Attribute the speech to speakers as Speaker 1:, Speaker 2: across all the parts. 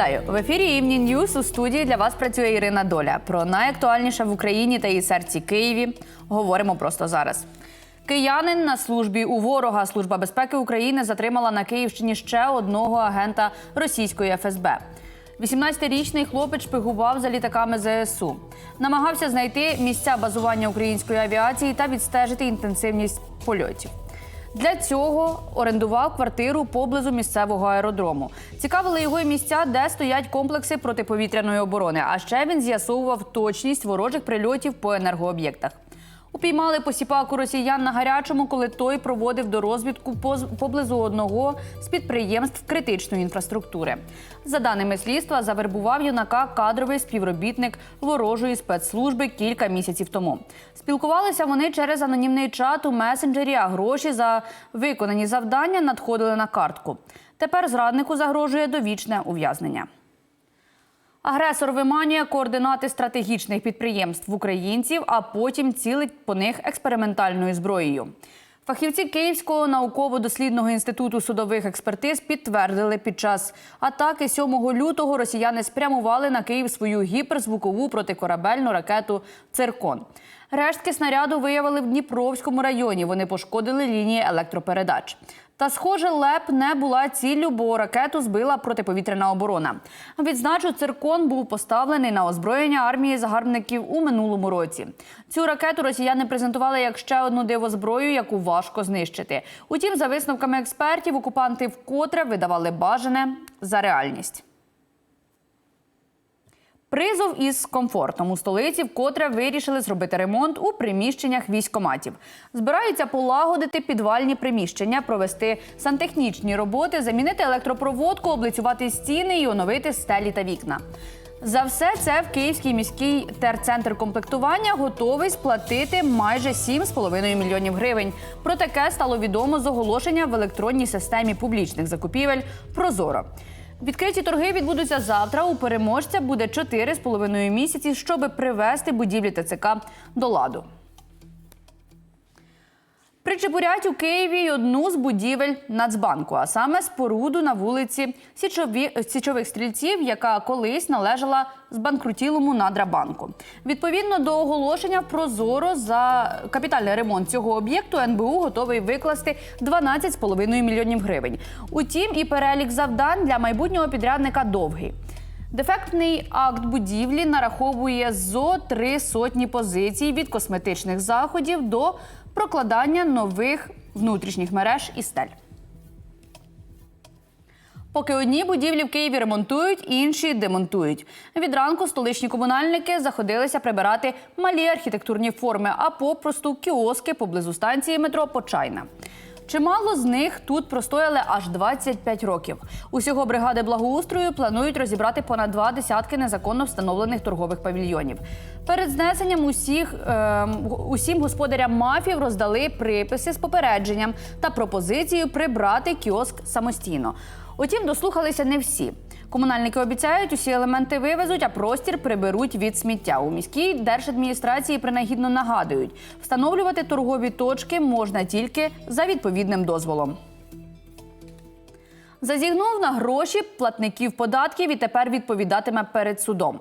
Speaker 1: Вітаю в ефірі Evening News. У студії для вас працює Ірина Доля. Про найактуальніше в Україні та її серці Києві говоримо просто зараз. Киянин на службі у ворога Служба безпеки України затримала на Київщині ще одного агента російської ФСБ. 18-річний хлопець шпигував за літаками ЗСУ, намагався знайти місця базування української авіації та відстежити інтенсивність польотів. Для цього орендував квартиру поблизу місцевого аеродрому. Цікавили його і місця, де стоять комплекси протиповітряної оборони. А ще він з'ясовував точність ворожих прильотів по енергооб'єктах. Упіймали посіпаку росіян на гарячому, коли той проводив дорозвідку поз- поблизу одного з підприємств критичної інфраструктури. За даними слідства, завербував юнака кадровий співробітник ворожої спецслужби кілька місяців тому. Спілкувалися вони через анонімний чат у месенджері, а гроші за виконані завдання надходили на картку. Тепер зраднику загрожує довічне ув'язнення. Агресор виманює координати стратегічних підприємств українців, а потім цілить по них експериментальною зброєю. Фахівці Київського науково-дослідного інституту судових експертиз підтвердили, під час атаки 7 лютого росіяни спрямували на Київ свою гіперзвукову протикорабельну ракету Циркон. Рештки снаряду виявили в Дніпровському районі. Вони пошкодили лінії електропередач. Та, схоже, ЛЕП не була ціллю, бо ракету збила протиповітряна оборона. Відзначу, циркон був поставлений на озброєння армії загарбників у минулому році. Цю ракету росіяни презентували як ще одну дивозброю, яку важко знищити. Утім, за висновками експертів, окупанти вкотре видавали бажане за реальність. Призов із комфортом у столиці вкотре вирішили зробити ремонт у приміщеннях військоматів. Збираються полагодити підвальні приміщення, провести сантехнічні роботи, замінити електропроводку, облицювати стіни і оновити стелі та вікна. За все це в Київський міський терцентр комплектування готовий сплатити майже 7,5 мільйонів гривень. Про таке стало відомо з оголошення в електронній системі публічних закупівель Прозоро. Відкриті торги відбудуться завтра. У переможця буде 4,5 місяці, щоб привести будівлі ТЦК до ладу. Причепурять у Києві одну з будівель Нацбанку, а саме споруду на вулиці Січові... Січових стрільців, яка колись належала збанкрутілому Надрабанку. Відповідно до оголошення Прозоро за капітальний ремонт цього об'єкту НБУ готовий викласти 12,5 мільйонів гривень. Утім, і перелік завдань для майбутнього підрядника довгий. Дефектний акт будівлі нараховує зо три сотні позицій від косметичних заходів до прокладання нових внутрішніх мереж і стель. Поки одні будівлі в Києві ремонтують, інші демонтують. Від ранку столичні комунальники заходилися прибирати малі архітектурні форми, а попросту кіоски поблизу станції метро Почайна. Чимало з них тут простояли аж 25 років. Усього бригади благоустрою планують розібрати понад два десятки незаконно встановлених торгових павільйонів. Перед знесенням усіх е, усім господарям мафів роздали приписи з попередженням та пропозицією прибрати кіоск самостійно. Утім, дослухалися не всі. Комунальники обіцяють, усі елементи вивезуть, а простір приберуть від сміття. У міській держадміністрації принагідно нагадують, встановлювати торгові точки можна тільки за відповідним дозволом. Зазігнув на гроші платників податків і тепер відповідатиме перед судом.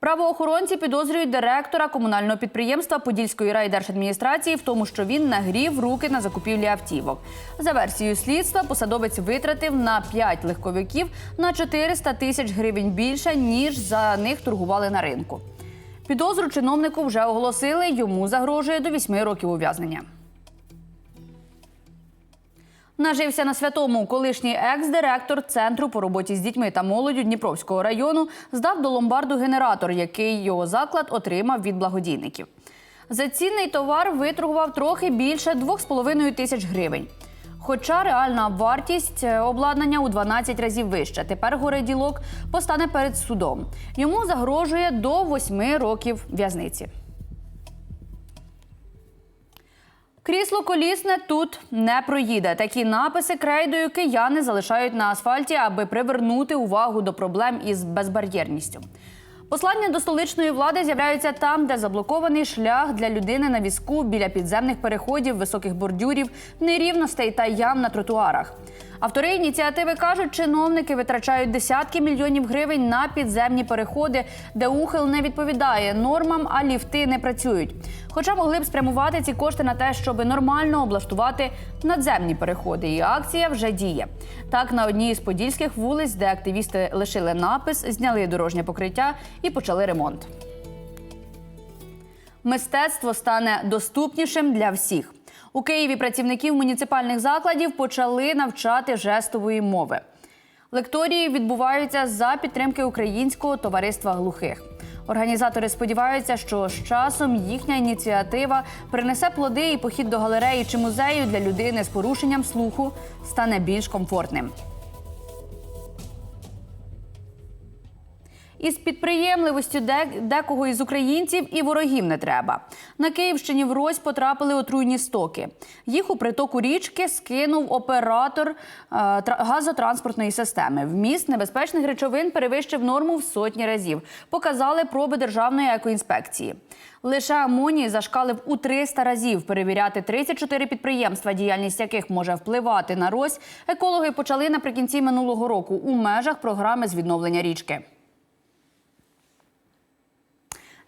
Speaker 1: Правоохоронці підозрюють директора комунального підприємства Подільської райдержадміністрації в тому, що він нагрів руки на закупівлі автівок. За версією слідства, посадовець витратив на 5 легковиків на 400 тисяч гривень більше, ніж за них торгували на ринку. Підозру чиновнику вже оголосили. Йому загрожує до 8 років ув'язнення. Нажився на святому. Колишній екс-директор центру по роботі з дітьми та молоддю Дніпровського району здав до ломбарду генератор, який його заклад отримав від благодійників. За цінний товар виторгував трохи більше 2,5 тисяч гривень. Хоча реальна вартість е, обладнання у 12 разів вища. Тепер городілок постане перед судом. Йому загрожує до 8 років в'язниці. Крісло колісне тут не проїде. Такі написи крейдою кияни залишають на асфальті, аби привернути увагу до проблем із безбар'єрністю. Послання до столичної влади з'являються там, де заблокований шлях для людини на візку біля підземних переходів, високих бордюрів, нерівностей та ям на тротуарах. Автори ініціативи кажуть, чиновники витрачають десятки мільйонів гривень на підземні переходи, де ухил не відповідає нормам, а ліфти не працюють. Хоча могли б спрямувати ці кошти на те, щоб нормально облаштувати надземні переходи. І акція вже діє. Так, на одній з подільських вулиць, де активісти лишили напис, зняли дорожнє покриття і почали ремонт. Мистецтво стане доступнішим для всіх. У Києві працівників муніципальних закладів почали навчати жестової мови. Лекторії відбуваються за підтримки Українського товариства глухих. Організатори сподіваються, що з часом їхня ініціатива принесе плоди і похід до галереї чи музею для людини з порушенням слуху стане більш комфортним. Із підприємливостю декого із українців і ворогів не треба. На Київщині в Рось потрапили отруйні стоки. Їх у притоку річки скинув оператор е, газотранспортної системи. Вміст небезпечних речовин перевищив норму в сотні разів. Показали проби державної екоінспекції. Лише амоній зашкалив у 300 разів. Перевіряти 34 підприємства, діяльність яких може впливати на Рось. Екологи почали наприкінці минулого року у межах програми з відновлення річки.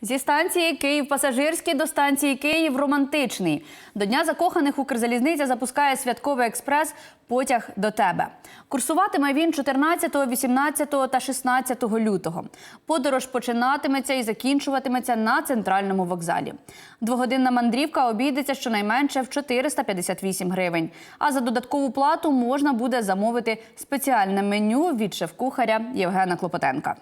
Speaker 1: Зі станції Київ пасажирський до станції Київ романтичний. До Дня закоханих Укрзалізниця запускає святковий експрес Потяг до тебе. Курсуватиме він 14, 18 та 16 лютого. Подорож починатиметься і закінчуватиметься на центральному вокзалі. Двогодинна мандрівка обійдеться щонайменше в 458 гривень. А за додаткову плату можна буде замовити спеціальне меню від шеф-кухаря Євгена Клопотенка.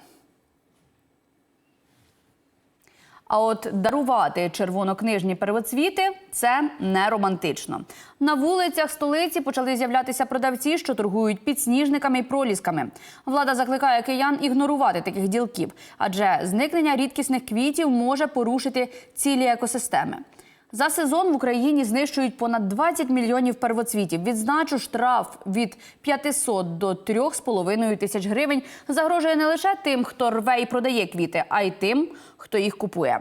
Speaker 1: А от дарувати червонокнижні первоцвіти це не романтично. На вулицях столиці почали з'являтися продавці, що торгують підсніжниками і пролісками. Влада закликає киян ігнорувати таких ділків, адже зникнення рідкісних квітів може порушити цілі екосистеми. За сезон в Україні знищують понад 20 мільйонів первоцвітів. Відзначу, штраф від 500 до 3,5 тисяч гривень загрожує не лише тим, хто рве і продає квіти, а й тим, хто їх купує.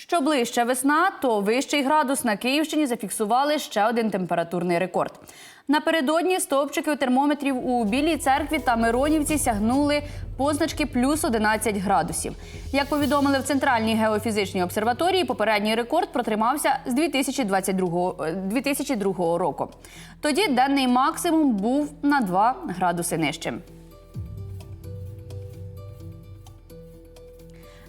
Speaker 1: Що ближче весна, то вищий градус на Київщині зафіксували ще один температурний рекорд. Напередодні стовпчики термометрів у Білій церкві та Миронівці сягнули позначки плюс 11 градусів. Як повідомили в Центральній геофізичній обсерваторії, попередній рекорд протримався з 2022, е, 2002 року. Тоді денний максимум був на 2 градуси нижчим.